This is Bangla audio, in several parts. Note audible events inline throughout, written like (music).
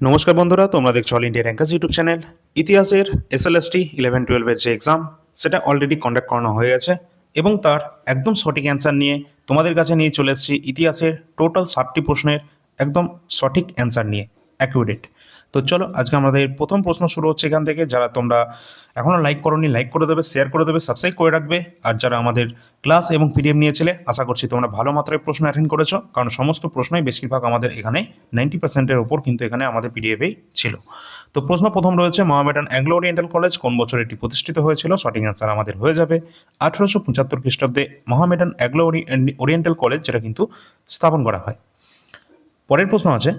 নমস্কার বন্ধুরা, তোমরা দেখছ all India rankers YouTube channel ইতিহাসের এসএলএসটি ইলেভেন টুয়েলভের যে এক্সাম সেটা অলরেডি কন্ডাক্ট করানো হয়ে গেছে এবং তার একদম সঠিক অ্যান্সার নিয়ে তোমাদের কাছে নিয়ে চলে এসেছি ইতিহাসের টোটাল সাতটি প্রশ্নের একদম সঠিক অ্যান্সার নিয়ে অ্যাকুরেট তো চলো, আজকে আমাদের প্রথম প্রশ্ন শুরু হচ্ছে এখান থেকে। যারা তোমরা এখনও লাইক করোনি লাইক করে দেবে শেয়ার করে দেবে সাবস্ক্রাইব করে রাখবে। আর যারা আমাদের ক্লাস এবং পিডিএফ নিয়েছিলে, আশা করছি তোমরা ভালো মাত্রায় প্রশ্ন অ্যাটেন্ড করেছ। কারণ সমস্ত প্রশ্নই বেশিরভাগ আমাদের এখানে নাইনটি পার্সেন্টের ওপর কিন্তু এখানে আমাদের পিডিএফেই ছিল। তো প্রশ্ন প্রথম রয়েছে, মহামেডান অ্যাংলো ওরিয়েন্টাল কলেজ কোন বছর এটি প্রতিষ্ঠিত হয়েছিল? সঠিক অ্যান্সার আমাদের হয়ে যাবে আঠেরোশো পঁচাত্তর খ্রিস্টাব্দে মহামেডান অ্যাংলো ওরিয়েন্টাল কলেজ, যেটা কিন্তু স্থাপন করা হয়। পরের প্রশ্ন আছে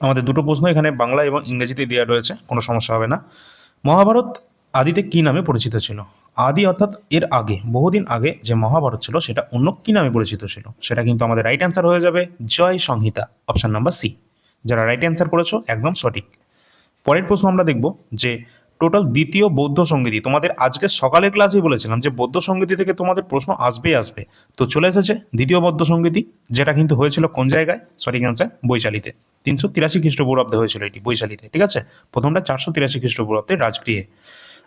আমাদের দুটো প্রশ্ন এখানে বাংলা এবং ইংরেজিতে দেওয়া রয়েছে, কোনো সমস্যা হবে না। মহাভারত আদিতে কী নামে পরিচিত ছিল? আদি অর্থাৎ এর আগে, বহুদিন আগে যে মহাভারত ছিল, সেটা অন্য কী নামে পরিচিত ছিল? সেটা কিন্তু আমাদের রাইট অ্যান্সার হয়ে যাবে Jaya Samhita option number C যারা রাইট অ্যান্সার করেছ, একদম সঠিক। পরের প্রশ্ন আমরা দেখব যে টোটাল দ্বিতীয় বৌদ্ধ সঙ্গীতি তোমাদের আজকে সকালের ক্লাসেই বলেছিলাম যে বৌদ্ধ সঙ্গীতি থেকে তোমাদের প্রশ্ন আসবেই আসবে। তো চলে এসেছে দ্বিতীয় বৌদ্ধ সঙ্গীতি যেটা কিন্তু হয়েছিল কোন জায়গায়? সঠিক অ্যান্সার বৈশালীতে। তিনশো তিরাশি খ্রিস্টপূর্বাব্দে হয়েছিল এটি, বৈশালীতে, ঠিক আছে? প্রথমটা চারশো তিরাশি খ্রিস্টপূর্বাব্দে রাজগৃহে।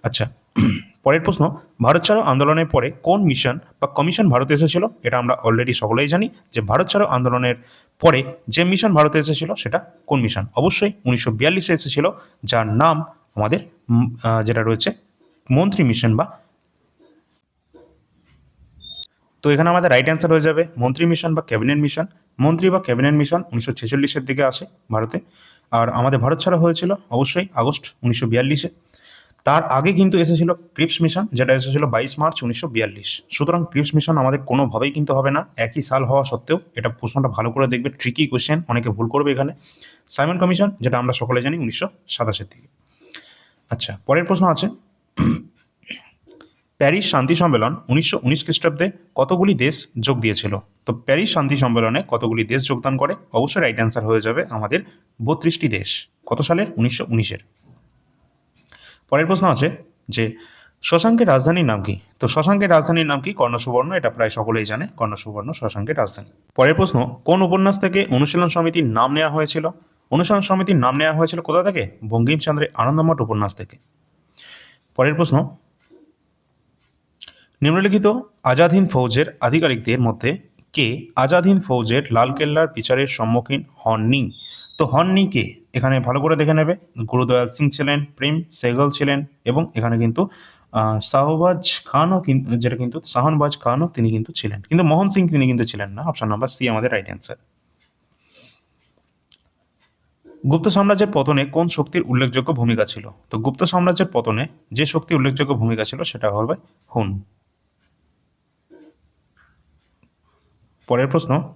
আচ্ছা (clears throat) পরের প্রশ্ন, ভারত ছাড়ো আন্দোলনের পরে কোন মিশন বা কমিশন ভারতে এসেছিল? এটা আমরা অলরেডি সকলেই জানি যে ভারত ছাড়ো আন্দোলনের পরে যে মিশন ভারতে এসেছিল সেটা কোন মিশন অবশ্যই উনিশশো বিয়াল্লিশে এসেছিল, যার নাম আমাদের যেটা রয়েছে, মন্ত্রী মিশন বা তো এখানে আমাদের রাইট অ্যান্সার হয়ে যাবে, মন্ত্রী মিশন বা ক্যাবিনেট মিশন মন্ত্রী বা ক্যাবিনেট মিশন উনিশশো ছেচল্লিশের দিকে আসে ভারতে। আর আমাদের ভারত ছাড়া হয়েছিল অবশ্যই আগস্ট উনিশশো বিয়াল্লিশে। তার আগে কিন্তু এসেছিল ক্রিপস মিশন যেটা এসেছিল বাইশ মার্চ উনিশশো বিয়াল্লিশ। সুতরাং ক্রিপস মিশন আমাদের কোনোভাবেই কিন্তু হবে না, একই সাল হওয়া সত্ত্বেও। এটা প্রশ্নটা ভালো করে দেখবে ট্রিকি কোয়েশ্চেন অনেকে ভুল করবে এখানে। সাইমন কমিশন যেটা আমরা সকলে জানি, উনিশশো সাতাশের দিকে। আচ্ছা পরের প্রশ্ন আছে। প্যারিস শান্তি সম্মেলন উনিশশো উনিশ খ্রিস্টাব্দে কতগুলি দেশ যোগ দিয়েছিল? তো প্যারিস শান্তি সম্মেলনে কতগুলি দেশ যোগদান করে? অবশ্যই রাইট অ্যান্সার হয়ে যাবে আমাদের বত্রিশটি দেশ। কত সালের? উনিশশো উনিশের। পরের প্রশ্ন আছে যে, শশাঙ্কের রাজধানীর নাম কি? তো শশাঙ্কের রাজধানীর নাম কি? কর্ণসুবর্ণ, এটা প্রায় সকলেই জানে, কর্ণসুবর্ণ শশাঙ্কের রাজধানী। পরের প্রশ্ন, কোন উপন্যাস থেকে অনুশীলন সমিতির নাম নেওয়া হয়েছিল? অনুশীলন সমিতির নাম নেওয়া হয়েছিল কোথা থেকে? বঙ্কিমচন্দ্রের আনন্দমঠ উপন্যাস থেকে। পরের প্রশ্ন, নিম্নলিখিত আজাদহিন ফৌজের আধিকারিকদের মধ্যে কে আজাদহিন ফৌজের লালকেল্লার বিচারের সম্মুখীন হননি? তো হননি কে? এখানে ভালো করে দেখে নেবে। গুরুদয়াল সিং ছিলেন, প্রেম সেগল ছিলেন এবং এখানে কিন্তু শাহবাজ খানও যেটা কিন্তু, শাহনবাজ খানও তিনি কিন্তু ছিলেন। কিন্তু মোহন সিং তিনি কিন্তু ছিলেন না। অপশন নাম্বার সি আমাদের রাইট অ্যান্সার গুপ্ত সাম্রাজ্যের পতনে কোন শক্তির উল্লেখযোগ্য ভূমিকা ছিল? তো গুপ্ত সাম্রাজ্যের পতনে যে শক্তি উল্লেখযোগ্য ভূমিকা ছিল সেটা হবে হুন। পরের প্রশ্ন।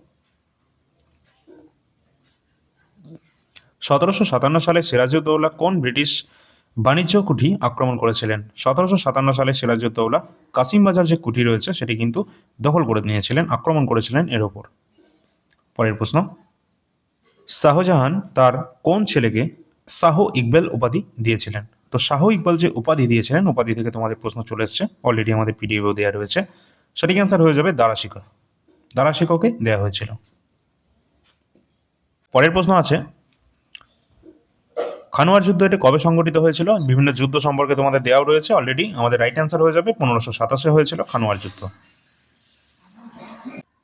সতেরোশো সাতান্ন সালে সিরাজউদ্দৌলা কোন ব্রিটিশ বাণিজ্য কুঠি আক্রমণ করেছিলেন? সতেরোশো সাতান্ন সালে সিরাজউদ্দৌলা কাসিম বাজার যে কুঠি রয়েছে সেটি কিন্তু দখল করে নিয়েছিলেন, আক্রমণ করেছিলেন এর ওপর। পরের প্রশ্ন। শাহজাহান তার কোন ছেলেকে শাহ ইকবাল উপাধি দিয়েছিলেন? তো শাহ ইকবাল যে উপাধি দিয়েছিলেন, উপাধি থেকে তোমাদের প্রশ্ন চলে এসছে। অলরেডি আমাদের পিডিএফও দেওয়া রয়েছে। সঠিক অ্যান্সার হয়ে যাবে দারাশিকা। দারাশিককে দেওয়া হয়েছিল। পরের প্রশ্ন আছে। খানোয়ার যুদ্ধ এটি কবে সংগঠিত হয়েছিল? বিভিন্ন যুদ্ধ সম্পর্কে তোমাদের দেওয়াও রয়েছে অলরেডি আমাদের রাইট অ্যান্সার হয়ে যাবে পনেরোশো সাতাশে হয়েছিল খানোয়ার যুদ্ধ।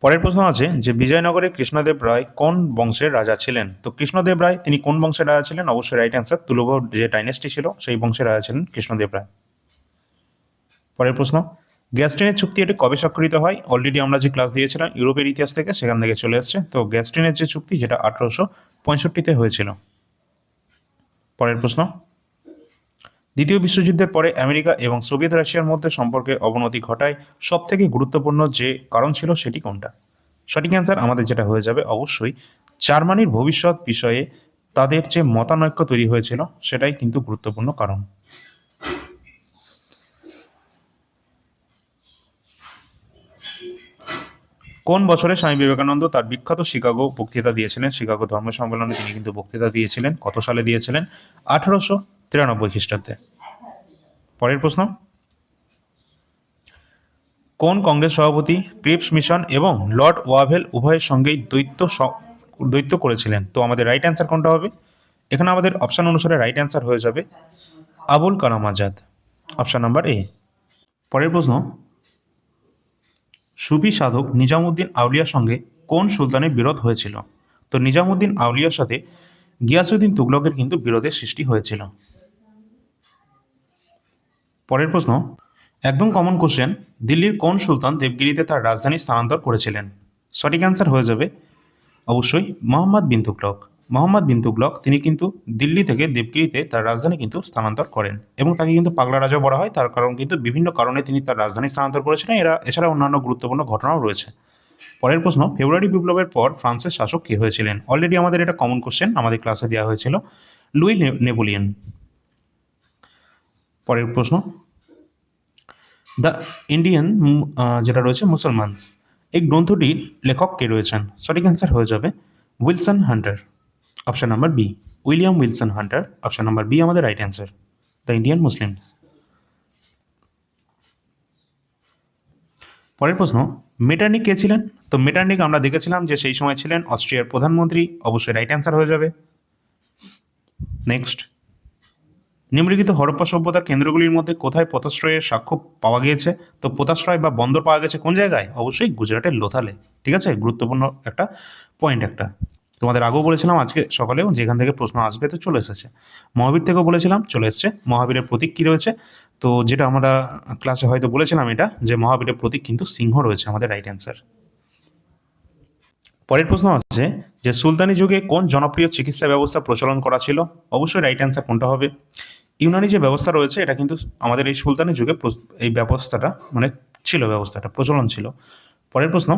পরের প্রশ্ন আছে যে বিজয়নগরে কৃষ্ণদেব রায় কোন বংশের রাজা ছিলেন? তো কৃষ্ণদেব রায়, তিনি কোন বংশের রাজা ছিলেন? অবশ্যই রাইট অ্যান্সার তুলুভ যে ডাইনেস্টি ছিল, সেই বংশের রাজা ছিলেন কৃষ্ণদেব রায়। পরের প্রশ্ন, গ্যাস্ট্রিনের চুক্তি এটি কবে স্বাক্ষরিত হয়? অলরেডি আমরা যে ক্লাস দিয়েছিলাম, ইউরোপের ইতিহাস থেকে সেখান থেকে চলে এসছে। তো গ্যাস্ট্রিনের যে চুক্তি, যেটা আঠারোশো পঁয়ষট্টিতে হয়েছিল। পরের প্রশ্ন দ্বিতীয় বিশ্বযুদ্ধের পরে আমেরিকা এবং সোভিয়েত রাশিয়ার মধ্যে সম্পর্কের অবনতি ঘটায় সব থেকে গুরুত্বপূর্ণ যে কারণ ছিল সেটি কোনটা? সঠিক অ্যান্সার আমাদের যেটা হয়ে যাবে অবশ্যই জার্মানির ভবিষ্যৎ বিষয়ে তাদের যে মতানৈক্য তৈরি হয়েছিল সেটাই কিন্তু গুরুত্বপূর্ণ কারণ। কোন বছরে স্বামী বিবেকানন্দ তার বিখ্যাত শিকাগো বক্তৃতা দিয়েছিলেন? শিকাগো ধর্ম সম্মেলনে তিনি কিন্তু বক্তৃতা দিয়েছিলেন। কত সালে দিয়েছিলেন? আঠারোশো তিরানব্বই খ্রিস্টাব্দে। পরের প্রশ্ন। কোন কংগ্রেস সভাপতি ক্রিপস মিশন এবং লর্ড ওয়াভেল উভয়ের সঙ্গেই দ্বৈত দ্বৈত করেছিলেন? তো আমাদের রাইট অ্যান্সার কোনটা হবে? এখানে আমাদের অপশান অনুসারে রাইট অ্যান্সার হয়ে যাবে Abul Kalam Azad. Option number A পরের প্রশ্ন। সুফি সাধক নিজামুদ্দিন আউলিয়ার সঙ্গে কোন সুলতানের বিরোধ হয়েছিল? তো নিজামুদ্দিন আউলিয়ার সাথে গিয়াসুদ্দিন তুগলকের কিন্তু বিরোধের সৃষ্টি হয়েছিল। পরের প্রশ্ন, একদম কমন কোশ্চেন দিল্লির কোন সুলতান দেবগিরিতে তার রাজধানী স্থানান্তর করেছিলেন? সঠিক অ্যান্সার হয়ে যাবে অবশ্যই মোহাম্মদ বিন তুগলক। মোহাম্মদ বিন তুগলক তিনি কিন্তু দিল্লি থেকে দেবগিরিতে তার রাজধানী কিন্তু স্থানান্তর করেন এবং তাকে কিন্তু পাগলা রাজা বলা হয়। তার কারণ কিন্তু বিভিন্ন কারণে তিনি তার রাজধানী স্থানান্তর করেছিলেন। এরা এছাড়া অন্যান্য গুরুত্বপূর্ণ ঘটনাও রয়েছে। পরের প্রশ্ন, ফেব্রুয়ারি বিপ্লবের পর ফ্রান্সের শাসক কে হয়েছিলেন? অলরেডি আমাদের এটা কমন কোশ্চেন আমাদের ক্লাসে দেওয়া হয়েছিল লুই নেপোলিয়ন। পরের প্রশ্ন, দ্য ইন্ডিয়ান যেটা রয়েছে মুসলমানস, এই গ্রন্থটির লেখক কে রয়েছেন? সঠিক অ্যান্সার হয়ে যাবে Wilson Hunter. Option number B William Wilson Hunter option number B আমাদের right answer the Indian Muslims পরের প্রশ্ন মেটার্নিক কে ছিলেন? তো মেটার্নিক আমরা দেখেছিলাম যে সেই সময় ছিলেন অস্ট্রিয়ার প্রধানমন্ত্রী, অবশ্যই রাইট অ্যান্সার হয়ে যাবে। নেক্সট নিম্নলিখিত হরপ্পা সভ্যতার কেন্দ্রগুলির মধ্যে কোথায় পথশ্রয়ের সাক্ষ্য পাওয়া গিয়েছে? তো পোতাশ্রয় বা বন্দর পাওয়া গেছে কোন জায়গায়? অবশ্যই গুজরাটের লোথালে, ঠিক আছে? গুরুত্বপূর্ণ একটা পয়েন্ট একটা। তোমাদের আগেও বলেছিলাম, আজকে সকালেও যেখান থেকে প্রশ্ন আসবে তো চলে এসেছে। মহাবীর থেকেও বলেছিলাম, চলে এসেছে। মহাবীরের প্রতীক কী রয়েছে? তো যেটা আমরা ক্লাসে হয়তো বলেছিলাম এটা, যে মহাবীরের প্রতীক কিন্তু সিংহ রয়েছে আমাদের রাইট অ্যান্সার পরের প্রশ্ন আছে যে সুলতানি যুগে কোন জনপ্রিয় চিকিৎসা ব্যবস্থা প্রচলন করা ছিল? অবশ্যই রাইট অ্যান্সার কোনটা হবে? ইউনানি যে ব্যবস্থা রয়েছে, এটা কিন্তু আমাদের এই সুলতানি যুগে এই ব্যবস্থাটা মানে ছিল ব্যবস্থাটা, প্রচলন ছিল। পরের প্রশ্ন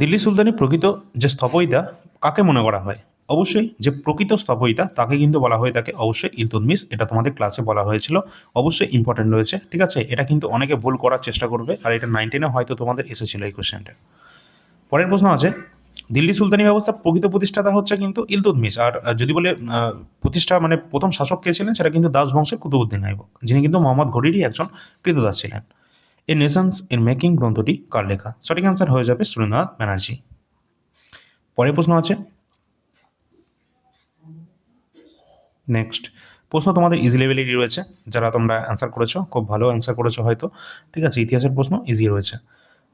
দিল্লি সুলতানি প্রকৃত যে স্থপয়িতা কাকে মনে করা হয়? অবশ্যই যে প্রকৃত স্থপয়িতা তাকে কিন্তু বলা হয়ে থাকে অবশ্যই ইলতুতমিশ এটা তোমাদের ক্লাসে বলা হয়েছিল। অবশ্যই ইম্পর্টেন্ট রয়েছে, ঠিক আছে? এটা কিন্তু অনেকে ভুল করার চেষ্টা করবে, আর এটা নাইনটিনে হয়তো তোমাদের এসেছিল এই কোশ্চেনটা পরের প্রশ্ন আছে, দিল্লি সুলতানি ব্যবস্থা প্রকৃত প্রতিষ্ঠাতা হচ্ছে কিন্তু ইলতুতমিশ আর যদি বলে প্রতিষ্ঠা মানে প্রথম শাসক কে ছিলেন, সেটা কিন্তু দাস বংশের কুতুবুদ্দিন আইবক যিনি কিন্তু মোহাম্মদ ঘড়িরই একজন কৃতদাস ছিলেন। এ নেশনস ইন মেকিং গ্রন্থটি কার লেখা? সঠিক অ্যান্সার হয়ে যাবে সুরেন্দ্রনাথ ব্যানার্জি। পরের প্রশ্ন আছে। নেক্সট প্রশ্ন তোমাদের ইজি লেভেলেরই রয়েছে। যারা তোমরা অ্যান্সার করেছ, খুব ভালো অ্যান্সার করেছ হয়তো। ঠিক আছে, ইতিহাসের প্রশ্ন ইজি রয়েছে।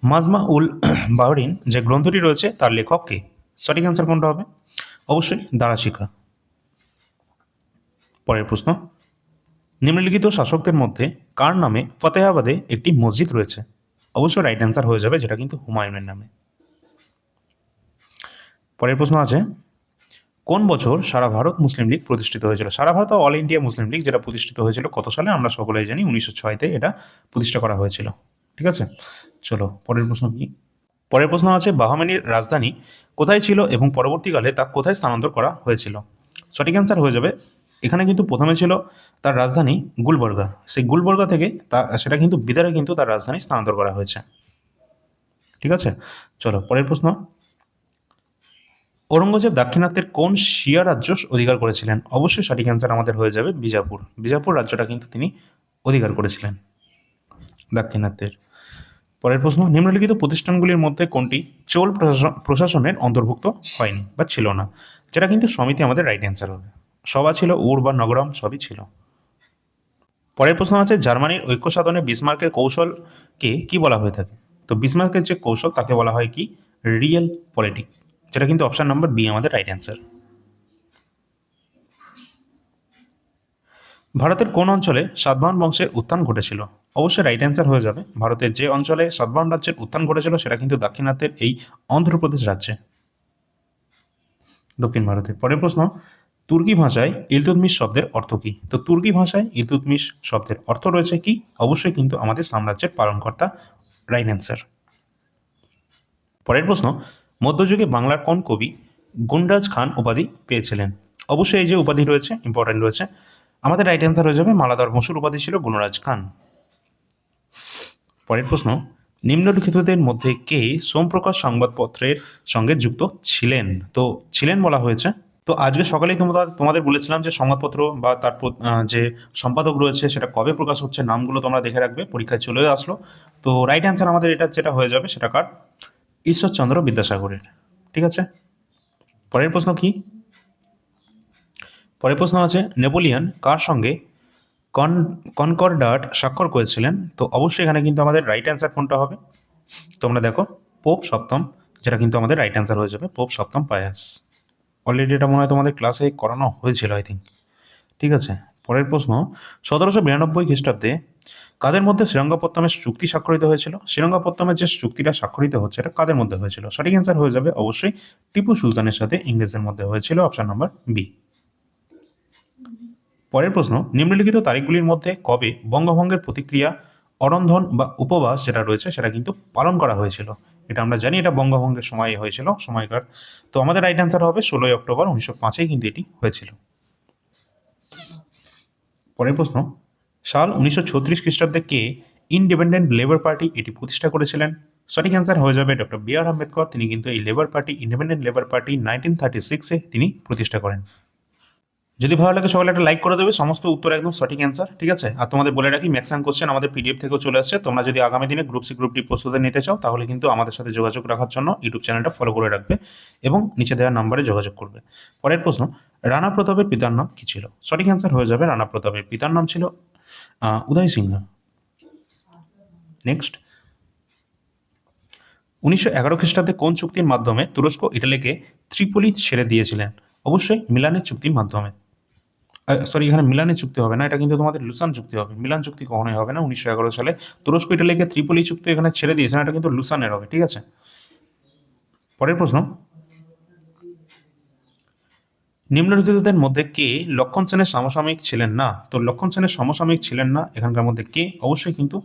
মাজমা উল বাহরিন যে গ্রন্থটি রয়েছে, তার লেখক কে? সঠিক অ্যান্সার কোনটা হবে? অবশ্যই দ্বারা দারাশিখা পরের প্রশ্ন। নিম্নলিখিত শাসকদের মধ্যে কার নামে ফতেহাবাদে একটি মসজিদ রয়েছে? অবশ্যই রাইট অ্যান্সার হয়ে যাবে, যেটা কিন্তু হুমায়ুনের নামে। পরের প্রশ্ন আছে, কোন বছর সারা ভারত মুসলিম লীগ প্রতিষ্ঠিত হয়েছিল? সারা Bharat all India Muslim league যেটা প্রতিষ্ঠিত হয়েছিল কত সালে? আমরা সকলেই জানি উনিশশো ছয়তে এটা প্রতিষ্ঠা করা হয়েছিল। ঠিক আছে? চলো, পরের প্রশ্ন কি? পরের প্রশ্ন আছে, বাহমানির রাজধানী কোথায় ছিল এবং পরবর্তীকালে তা কোথায় স্থানান্তর করা হয়েছিল? সঠিক অ্যান্সার হয়ে যাবে এখানে কিন্তু প্রথমে ছিল তার রাজধানী গুলবর্গা। সেই গুলবর্গা থেকে তা, সেটা কিন্তু বিদারে কিন্তু তার রাজধানী স্থানান্তর করা হয়েছে। ঠিক আছে? চলো, পরের প্রশ্ন। ঔরঙ্গজেব দাক্ষিণাত্যের কোন শিয়া রাজ্য অধিকার করেছিলেন? অবশ্যই সঠিক অ্যান্সার আমাদের হয়ে যাবে বিজাপুর। বিজাপুর রাজ্যটা কিন্তু তিনি অধিকার করেছিলেন দাক্ষিণাত্যের। পরের প্রশ্ন, নিম্নলিখিত প্রতিষ্ঠানগুলির মধ্যে কোনটি চোল প্রশাসন, প্রশাসনের অন্তর্ভুক্ত হয়নি বা ছিল না? যেটা কিন্তু সমিতি আমাদের রাইট অ্যান্সার হবে। সভা ছিল, উর বা নগরম সবই ছিল। পরের প্রশ্ন আছে, জার্মানির ঐক্য সাধনে বিসমার্কের কৌশলকে কি বলা হয়ে থাকে? তো বিসমার্কের যে কৌশল, তাকে বলা হয় কি? রিয়েল পলিটিক যেটা কিন্তু অপশন নাম্বার বি আমাদের রাইট অ্যান্সার। ভারতের কোন অঞ্চলে সাতবাহন বংশের উত্থান ঘটেছিল? অবশ্যই রাইট অ্যান্সার হয়ে যাবে। ভারতের যে অঞ্চলে সাতবাহন রাজ্যের উত্থান ঘটেছিল, সেটা কিন্তু দাক্ষিণাত্যের এই অন্ধ্রপ্রদেশ রাজ্যে। দক্ষিণ ভারতে পরের প্রশ্ন তুর্কি ভাষায় ইলতুতমিশ শব্দের অর্থ কী? তো তুর্কি ভাষায় ইলতুতমিশ শব্দের অর্থ রয়েছে কি? অবশ্যই কিন্তু আমাদের সাম্রাজ্যের পালনকর্তা রাইট অ্যান্সার পরের প্রশ্ন, মধ্যযুগে বাংলার কোন কবি গুন্ডাজ খান উপাধি পেয়েছিলেন? অবশ্যই এই যে উপাধি রয়েছে ইম্পর্টেন্ট রয়েছে। আমাদের রাইট অ্যান্সার হয়ে যাবে, মালাদার মসুর উপাধি ছিল গুণরাজ খান। পরের প্রশ্ন, নিম্নলিখিতদের মধ্যে কে সোমপ্রকাশ সংবাদপত্রের সঙ্গে যুক্ত ছিলেন? তো ছিলেন বলা হয়েছে তো আজকে সকালেই তোমরা তোমাদের বলেছিলাম যে সংবাদপত্র বা তারপর যে সম্পাদক রয়েছে সেটা কবে প্রকাশ হচ্ছে নামগুলো তোমরা দেখে রাখবে, পরীক্ষায় চলে আসলো। তো রাইট অ্যান্সার আমাদের এটা, যেটা হয়ে যাবে সেটা কার? ঈশ্বরচন্দ্র বিদ্যাসাগরের, ঠিক আছে? পরের প্রশ্ন কি? পরের প্রশ্ন আছে, নেপোলিয়ন কার সঙ্গে কন, কনকর্ডাট স্বাক্ষর করেছিলেন? তো অবশ্যই এখানে কিন্তু আমাদের রাইট অ্যান্সার কোনটা হবে? তোমরা দেখো, পোপ সপ্তম, যেটা কিন্তু আমাদের রাইট অ্যান্সার হয়ে যাবে, পোপ সপ্তম পায়াস। অলরেডি এটা মনে হয় তোমাদের ক্লাসে করানো হয়েছিল আই থিঙ্ক ঠিক আছে? পরের প্রশ্ন, সতেরোশো বিরানব্বই খ্রিস্টাব্দে কাদের মধ্যে শ্রীরঙ্গপত্তমের চুক্তি স্বাক্ষরিত হয়েছিল? শ্রীরঙ্গপত্তমের যে চুক্তিটা স্বাক্ষরিত হচ্ছে, এটা কাদের মধ্যে হয়েছিল? সঠিক অ্যান্সার হয়ে যাবে অবশ্যই টিপু সুলতানের সাথে ইংরেজদের মধ্যে হয়েছিল অপশান নাম্বার বি পরের প্রশ্ন, নিম্নলিখিত তারিখগুলির মধ্যে কবে বঙ্গভঙ্গের প্রতিক্রিয়া, অরন্ধন বা উপবাস যেটা রয়েছে, সেটা কিন্তু পালন করা হয়েছিল? এটা আমরা জানি, এটা বঙ্গভঙ্গের সময় হয়েছিল, সময়কার। তো আমাদের রাইট অ্যান্সার হবে ষোলোই অক্টোবর উনিশশো পাঁচেই কিন্তু এটি হয়েছিল। পরের প্রশ্ন, সাল উনিশশো ছত্রিশ খ্রিস্টাব্দে কে ইন্ডিপেন্ডেন্ট লেবার পার্টি এটি প্রতিষ্ঠা করেছিলেন? সঠিক অ্যান্সার হয়ে যাবে ডক্টর বি আর আম্বেদকর তিনি কিন্তু এই labour party independent labour party nineteen thirty সিক্সে তিনি প্রতিষ্ঠা করেন। যদি ভালো লাগে সকলে একটা লাইক করে দেবে, সমস্ত উত্তর একদম সঠিক অ্যান্সার ঠিক আছে? আর তোমাদের বলে রাখি ম্যাক্সিমাম কোশ্চেন আমাদের পিডিএফ থেকেও চলে আসছে। তোমরা যদি আগামী দিনে গ্রুপ সি গ্রুপ ডি প্রস্তুতি নিতে চাও, তাহলে কিন্তু আমাদের সাথে যোগাযোগ রাখার জন্য ইউটিউব চ্যানেলটা ফলো করে রাখবে এবং নিচে দেওয়া নাম্বারে যোগাযোগ করবে। পরের প্রশ্ন, রানা প্রতাপের পিতার নাম কী ছিল? সঠিক অ্যান্সার হয়ে যাবে রানা প্রতাপের পিতার নাম ছিল উদয় সিংহ। নেক্সট উনিশশো এগারো খ্রিস্টাব্দে কোন চুক্তির মাধ্যমে তুরস্ক, ইটালিকে ত্রিপলি ছেড়ে দিয়েছিলেন? অবশ্যই মিলানের চুক্তির মাধ্যমে। সরি এখানে মিলানের চুক্তি হবে না, এটা কিন্তু তোমাদের লুসান চুক্তি হবে। মিলান চুক্তি কখনোই হবে না, উনিশশো এগারো সালে। তুরস্ক, ইটালিকে ত্রিপলি চুক্তি এখানে ছেড়ে দিয়েছেন এটা কিন্তু লুসানের হবে, ঠিক আছে? পরের প্রশ্ন। নিম্নলিখিতদের মধ্যে কে লক্ষণ সেনের সমসাময়িক ছিলেন না? তো লক্ষণ সেনের সমসাময়িক ছিলেন না, এখানকার মধ্যে কে? অবশ্যই কিন্তু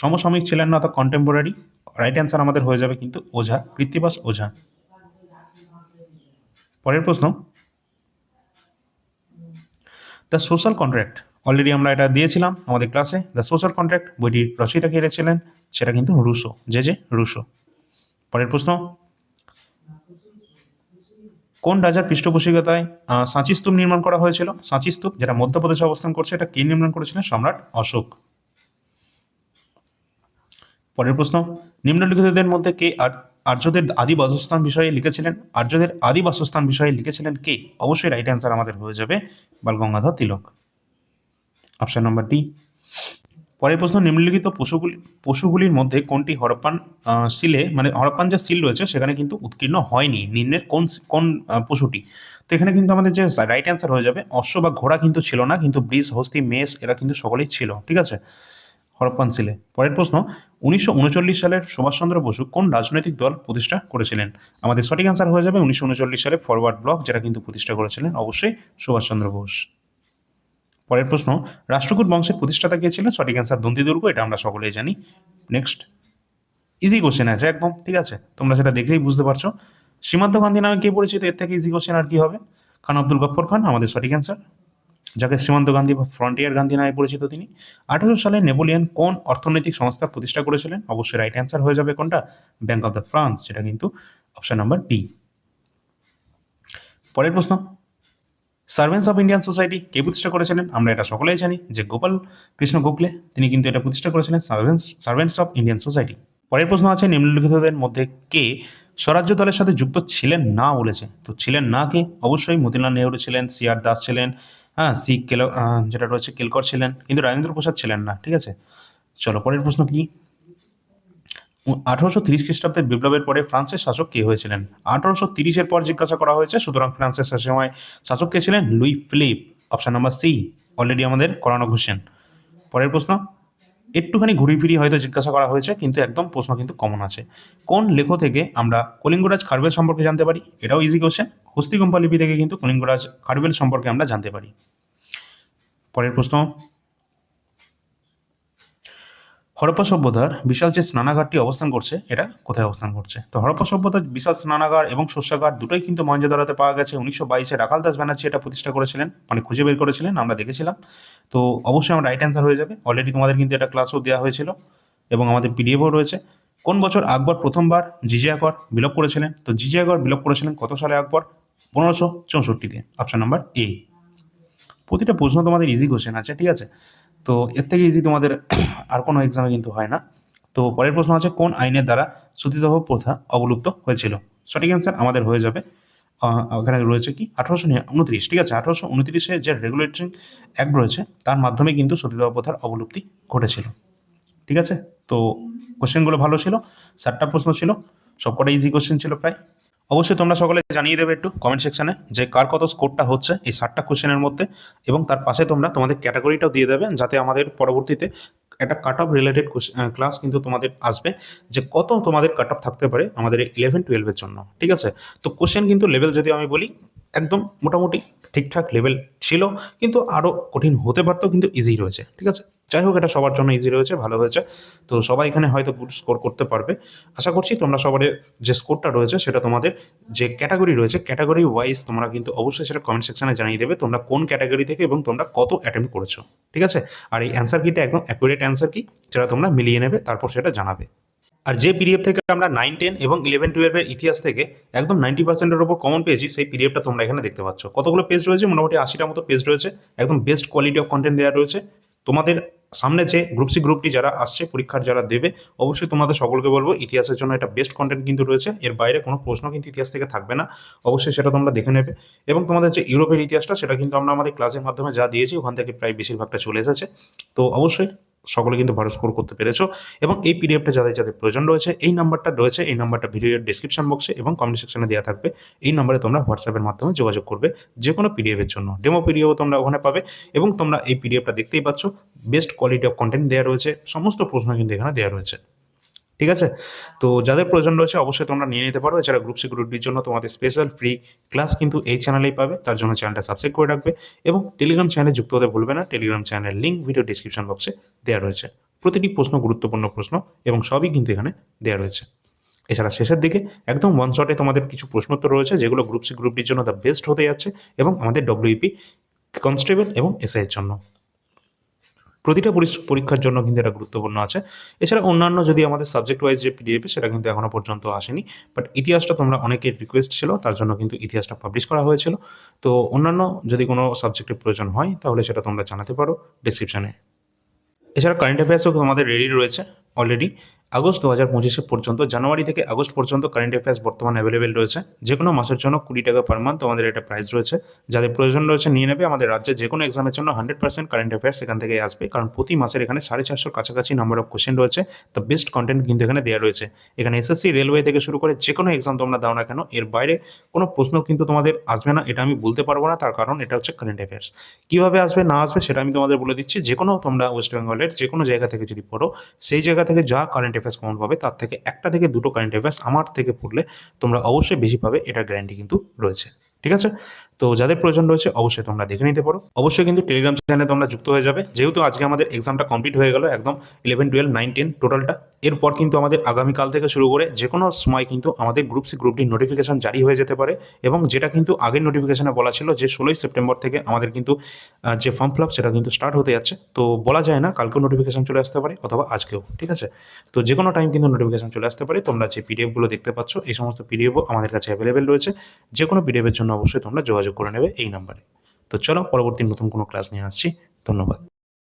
সমসাময়িক ছিলেন না, অর্থাৎ কন্টেম্পোরারি রাইট অ্যান্সার আমাদের হয়ে যাবে কিন্তু ওঝা, কৃত্তিবাস ওঝা। পরের প্রশ্ন। দ্য সোশ্যাল কন্ট্রাক্ট অলরেডি আমরা এটা দিয়েছিলাম আমাদের ক্লাসে দ্য সোশ্যাল কন্ট্রাক্ট বইটির রচয়িতা কে ছিলেন সেটা কিন্তু রুশো, যে যে রুশো। পরের প্রশ্ন। কোন রাজার পৃষ্ঠপোষকতায় সাঁচি স্তূপ নির্মাণ করা হয়েছিল? সাঁচি স্তূপ, যেটা মধ্যপ্রদেশে অবস্থান করছে, এটা কে নির্মাণ করেছিলেন? সম্রাট অশোক। পরের প্রশ্ন। নিম্নলিখিতদের মধ্যে কে আর- আর্যদের আদি বাসস্থান বিষয়ে লিখেছিলেন। আর্যদের আদি বাসস্থান বিষয়ে লিখেছিলেন কে? অবশ্যই রাইট অ্যান্সার আমাদের হয়ে যাবে Balgangadhar Tilak. Option number D পরের প্রশ্ন, নিম্নলিখিত পশুগুলি পশুগুলির মধ্যে কোনটি হরপ্পান সিলে মানে হরপ্পান যে সিল রয়েছে, সেখানে কিন্তু উৎকীর্ণ হয়নি। নিম্নের কোন কোন পশুটি? তো এখানে কিন্তু আমাদের যে রাইট অ্যান্সার হয়ে যাবে, অশ্ব বা ঘোড়া কিন্তু ছিল না, কিন্তু ব্রিজ হস্তি, মেষ, এরা কিন্তু সকলেই ছিল, ঠিক আছে? হরপ্পান সিলে। পরের প্রশ্ন, উনিশশো উনচল্লিশ সালের সুভাষচন্দ্র বসু কোন রাজনৈতিক দল প্রতিষ্ঠা করেছিলেন? আমাদের সঠিক অ্যান্সার হয়ে যাবে উনিশশো উনচল্লিশ সালে ফরওয়ার্ড ব্লক যেটা কিন্তু প্রতিষ্ঠা করেছিলেন অবশ্যই সুভাষচন্দ্র বোস। পরের প্রশ্ন, রাষ্ট্রকূট বংশের প্রতিষ্ঠাতা কে ছিলেন? সঠিক অ্যান্সার দন্তি দুর্গ, এটা আমরা সকলেই জানি। নেক্সট ইজি কোশ্চেন আছে একদম, ঠিক আছে? তোমরা সেটা দেখলেই বুঝতে পারছ। সীমান্ত গান্ধী নামে কে পরিচিত? এর থেকে ইজি কোশ্চেন আর কি হবে? খান আব্দুল গফর খান, আমাদের সঠিক অ্যান্সার যাকে সীমান্ত গান্ধী বা ফ্রন্টিয়ার গান্ধী নামে পরিচিত তিনি। আঠারোশো সালে নেপোলিয়ন কোন অর্থনৈতিক সংস্থা প্রতিষ্ঠা করেছিলেন? অবশ্যই রাইট অ্যান্সার হয়ে যাবে কোনটা? ব্যাংক অফ দ্য ফ্রান্স সেটা কিন্তু অপশন নাম্বার ডি পরের প্রশ্ন। সার্ভেন্স অফ ইন্ডিয়ান সোসাইটি কে প্রতিষ্ঠা করেছিলেন? আমরা এটা সকলেই জানি যে গোপাল কৃষ্ণ গোখলে, তিনি কিন্তু এটা প্রতিষ্ঠা করেছিলেন servants servants of Indian society পরের প্রশ্ন আছে, নিম্নলিখিতদের মধ্যে কে স্বরাজ্য দলের সাথে যুক্ত ছিলেন না বলেছে? তো ছিলেন না কে? অবশ্যই মতিলাল নেহরু ছিলেন, সি আর দাস ছিলেন হ্যাঁ সি কেল যেটা রয়েছে কেলকর ছিলেন, কিন্তু রাজেন্দ্র প্রসাদ ছিলেন না, ঠিক আছে? চলো, পরের প্রশ্ন কি? আঠারোশো তিরিশ খ্রিস্টাব্দে বিপ্লবের পরে ফ্রান্সের শাসক কে হয়েছিলেন? আঠারোশো তিরিশের পর জিজ্ঞাসা করা হয়েছে, সুতরাং ফ্রান্সের সময় শাসক কে ছিলেন? Louis Philippe, option number C already আমাদের করানো ঘোষেন পরের প্রশ্ন, একটুখানি ঘুরি ফিরি হয়তো জিজ্ঞাসা করা হয়েছে, কিন্তু একদম প্রশ্ন কিন্তু কমন আছে। কোন লেখ থেকে আমরা কলিঙ্গরাজ খারবেল সম্পর্কে জানতে পারি? এটাও ইজি কোশ্চেন হস্তিকম্পা লিপি থেকে কিন্তু কলিঙ্গরাজ খারবেল সম্পর্কে আমরা জানতে পারি। পরের প্রশ্ন, হরপ্পা সভ্যতার বিশাল যে স্নানাগারটি অবস্থান করছে, এটা কোথায় অবস্থান করছে? তো হরপ্পা সভ্যতার বিশাল স্নানাগার এবং শস্যাগার দুটোই কিন্তু মহেঞ্জোদারোতে পাওয়া গেছে। উনিশশো বাইশে রাখাল দাস ব্যানার্জি এটা প্রতিষ্ঠা করেছিলেন মানে খুঁজে বের করেছিলেন, আমরা দেখেছিলাম। তো অবশ্যই আমার রাইট অ্যান্সার হয়ে যাবে। অলরেডি তোমাদের কিন্তু এটা ক্লাসও দেওয়া হয়েছিল এবং আমাদের পিডিএফও রয়েছে। কোন বছর আকবর প্রথমবার জিজিয়া কর বিলোপ করেছিলেন? তো জিজিয়া কর বিলোপ করেছিলেন কত সালে আকবর? পনেরোশো চৌষট্টিতে অপশন নাম্বার এ প্রতিটা প্রশ্ন তোমাদের ইজি কোশ্চেন আছে, ঠিক আছে? তো এর থেকে ইজি তোমাদের (coughs) আর কোনো এক্সামে কিন্তু হয় না। তো পরের প্রশ্ন আছে, কোন আইনের দ্বারা সতীদাহ প্রথা অবলুপ্ত হয়েছিল? সঠিক অ্যান্সার আমাদের হয়ে যাবে। ওখানে রয়েছে কি? আঠারোশো উনত্রিশ, ঠিক আছে? আঠারোশো উনত্রিশে যে রেগুলেটরি অ্যাক্ট রয়েছে, তার মাধ্যমে কিন্তু সতীদাহ প্রথার অবলুপ্তি ঘটেছিল। ঠিক আছে? তো কোশ্চেনগুলো ভালো ছিল, চারটা প্রশ্ন ছিল, সবকটা ইজি কোশ্চেন ছিল প্রায়। অবশ্যই তোমরা সকলে জানিয়ে দেবে একটু কমেন্ট সেকশানে যে কার কত স্কোরটা হচ্ছে এই ষাটটা কোশ্চেনের মধ্যে এবং তার পাশে তোমরা তোমাদের ক্যাটাগরিটাও দিয়ে দেবে যাতে আমাদের পরবর্তীতে একটা কাট অফ রিলেটেড ক্লাস কিন্তু তোমাদের আসবে যে কত তোমাদের কাট অফ থাকতে পারে আমাদের ইলেভেন টুয়েলভের জন্য। ঠিক আছে? তো কোশ্চেন কিন্তু লেভেল যদি আমি বলি, একদম মোটামুটি ঠিকঠাক লেভেল ছিল, কিন্তু আরও কঠিন হতে পারতো কিন্তু ইজি রয়েছে, ঠিক আছে? যাই হোক, এটা সবার জন্য ইজি রয়েছে, ভালো হয়েছে। তো সবাই এখানে হয়তো গুড স্কোর করতে পারবে। আশা করছি তোমরা সবার যে স্কোরটা রয়েছে, সেটা তোমাদের যে ক্যাটাগরি রয়েছে ক্যাটাগরি ওয়াইজ তোমরা কিন্তু অবশ্যই সেটা কমেন্ট সেকশনে জানিয়ে দেবে, তোমরা কোন ক্যাটাগরি থেকে এবং তোমরা কত অ্যাটেম্প করেছ, ঠিক আছে? আর এই অ্যান্সার কিটা একদম অ্যাকুরেট অ্যান্সার কি সেটা তোমরা মিলিয়ে নেবে, তারপর সেটা জানাবে। আর যে পিডিএফ থেকে আমরা নাইন টেন এবং ইলেভেন টুয়েলভের ইতিহাস থেকে একদম নাইনটি পার্সেন্টের ওপর কমন পেয়েছি, সেই পিডিএফটা তোমরা এখানে দেখতে পাচ্ছ। কতগুলো পেজ রয়েছে? মোটামুটি আশিটার মতো পেজ রয়েছে। একদম বেস্ট কোয়ালিটি অফ কন্টেন্ট দেওয়া রয়েছে। তোমাদের সামনে যে গ্রুপ সি গ্রুপটি যারা আসছে, পরীক্ষার যারা দেবে, অবশ্যই তোমাদের সকলকে বলব, ইতিহাসের জন্য এটা বেস্ট কন্টেন্ট কিন্তু রয়েছে। এর বাইরে কোনো প্রশ্ন কিন্তু ইতিহাস থেকে থাকবে না। অবশ্যই সেটা তোমরা দেখে নেবে। এবং তোমাদের যে ইউরোপের ইতিহাসটা, সেটা কিন্তু আমরা আমাদের ক্লাসের মাধ্যমে যা দিয়েছি, ওখান থেকে প্রায় বেশিরভাগটা চলে এসেছে। তো অবশ্যই সকলে কিন্তু ভালো স্কোর করতে পেরেছ এবং এই পিডিএফটা যাদের যাদের প্রয়োজন রয়েছে, এই নাম্বারটা রয়েছে, এই নাম্বারটা ভিডিওর ডিসক্রিপশন বক্সে এবং কমেন্ট সেকশনে দেওয়া থাকবে। এই নাম্বারে তোমরা হোয়াটসঅ্যাপের মাধ্যমে যোগাযোগ করবে যে কোনো পিডিএফের জন্য। ডেমো পিডিএফও তোমরা ওখানে পাবে এবং তোমরা এই পিডিএফটা দেখতেই পাচ্ছ। বেস্ট কোয়ালিটি অফ কন্টেন্ট দেওয়া রয়েছে, সমস্ত প্রশ্ন কিন্তু এখানে দেওয়া রয়েছে। ঠিক আছে? তো যাদের প্রয়োজন রয়েছে অবশ্যই তোমরা নিয়ে নিতে পারো। এছাড়া গ্রুপ সিকিউরিটির জন্য তোমাদের স্পেশাল ফ্রি ক্লাস কিন্তু এই চ্যানেলেই পাবে। তার জন্য চ্যানেলটা সাবস্ক্রাইব করে রাখবে এবং টেলিগ্রাম চ্যানেলে যুক্ত হতে ভুলবে না। টেলিগ্রাম চ্যানেলের লিঙ্ক ভিডিও ডিসক্রিপশন বক্সে দেওয়া রয়েছে। প্রতিটি প্রশ্ন গুরুত্বপূর্ণ প্রশ্ন এবং সবই কিন্তু এখানে দেওয়া রয়েছে। এছাড়া শেষের দিকে একদম ওয়ান শটে তোমাদের কিছু প্রশ্নোত্তর রয়েছে, যেগুলো গ্রুপ সি গ্রুপটির জন্য দ্য বেস্ট হতে যাচ্ছে এবং আমাদের ডব্লিউপি কনস্টেবল এবং এসআইয়ের জন্য। প্রতিটা পরীক্ষার জন্য কিন্তু এটা গুরুত্বপূর্ণ আছে। এছাড়া অন্যান্য যদি আমাদের সাবজেক্ট ওয়াইজ যে পিডিএফ সেটা কিন্তু এখনও পর্যন্ত আসেনি। বাট ইতিহাসটা তোমরা অনেকের রিকোয়েস্ট ছিল, তার জন্য কিন্তু ইতিহাসটা পাবলিশ করা হয়েছিল। তো অন্যান্য যদি কোনো সাবজেক্টের প্রয়োজন হয়, তাহলে সেটা তোমরা জানাতে পারো ডিসক্রিপশানে এছাড়া কারেন্ট অ্যাফেয়ার্সও তোমাদের রেডি রয়েছে। অলরেডি আগস্ট দু হাজার পঁচিশে পর্যন্ত, জানুয়ারি থেকে আগস্ট পর্যন্ত কারেন্ট অ্যাফেয়ার্স বর্তমানে অ্যাভেলেবেল রয়েছে। যে কোনো মাসের জন্য কুড়ি টাকা পার মান্থ আমাদের একটা প্রাইস রয়েছে। যাদের প্রয়োজন রয়েছে নিয়ে নেবে, আমাদের রাজ্যে যে কোনো এক্সামের জন্য হান্ড্রেড পার্সেন্ট কারেন্ট অ্যাফেয়ার্স এখান থেকে আসবে। কারণ প্রতি মাসের এখানে সাড়ে চারশোর কাছাকাছি নাম্বার অফ কোশ্চেন রয়েছে। দ্য বেস্ট কন্টেন্ট কিন্তু এখানে দেওয়া রয়েছে। এখানে এসএসসি রেলওয়ে থেকে শুরু করে যে কোনো এক্সাম তোমরা দাও না কেন, এর বাইরে কোনো প্রশ্ন কিন্তু তোমাদের আসবে না, এটা আমি বলতে পারব না। তার কারণ এটা হচ্ছে কারেন্ট অ্যাফেয়ার্স কীভাবে আসবে, না আসবে সেটা আমি তোমাদের বলে দিচ্ছি। যে কোনো তোমরা ওয়েস্ট বেঙ্গলের যে কোনো জায়গা থেকে যদি পড়ো, সেই জায়গা থেকে যা কারেন্ট অ্যাফেয়ার্স কমন পাবে, তার থেকে একটা থেকে দুটো কারেন্ট অ্যাফেয়ার্স আমার থেকে পড়লে তোমরা অবশ্যই বেশি পাবে এটা গ্যারান্টি কিন্তু রয়েছে। ঠিক আছে? তো যাদের প্রয়োজন রয়েছে, অবশ্যই তোমরা দেখে নিতে পারো। অবশ্যই কিন্তু টেলিগ্রাম চ্যানেলে তোমরা যুক্ত হয়ে যাবে। যেহেতু আজকে আমাদের এক্সামটা কমপ্লিট হয়ে গেল, একদম ইলেভেন টুয়েলভ নাইন টেন টোটালটা এরপর কিন্তু আমাদের আগামীকাল থেকে শুরু করে যে কোনো সময় কিন্তু আমাদের গ্রুপ সি গ্রুপটির নোটিফিকেশান জারি হয়ে যেতে পারে এবং যেটা কিন্তু আগের নোটিফিকেশনে বলা ছিল যে ষোলোই সেপ্টেম্বর থেকে আমাদের কিন্তু যে ফর্ম ফিল সেটা কিন্তু স্টার্ট হতে যাচ্ছে। তো বলা যায় না, কালকেও নোটিফিকেশান চলে আসতে পারে অথবা আজকেও, ঠিক আছে? তো যে কোনো টাইম কিন্তু নোটিফিকেশান চলে আসতে পারে। তোমরা যে পিডিএফগুলো দেখতে পাচ্ছ, এই সমস্ত পিডিএফও আমাদের কাছে অ্যাভেলেবেল রয়েছে। যে কোনো পিডিএফের জন্য অবশ্যই তোমরা যোগাযোগ করে নেবে এই নাম্বারে। তো চলো পরবর্তী নতুন কোনো ক্লাস নিয়ে আসছি। ধন্যবাদ।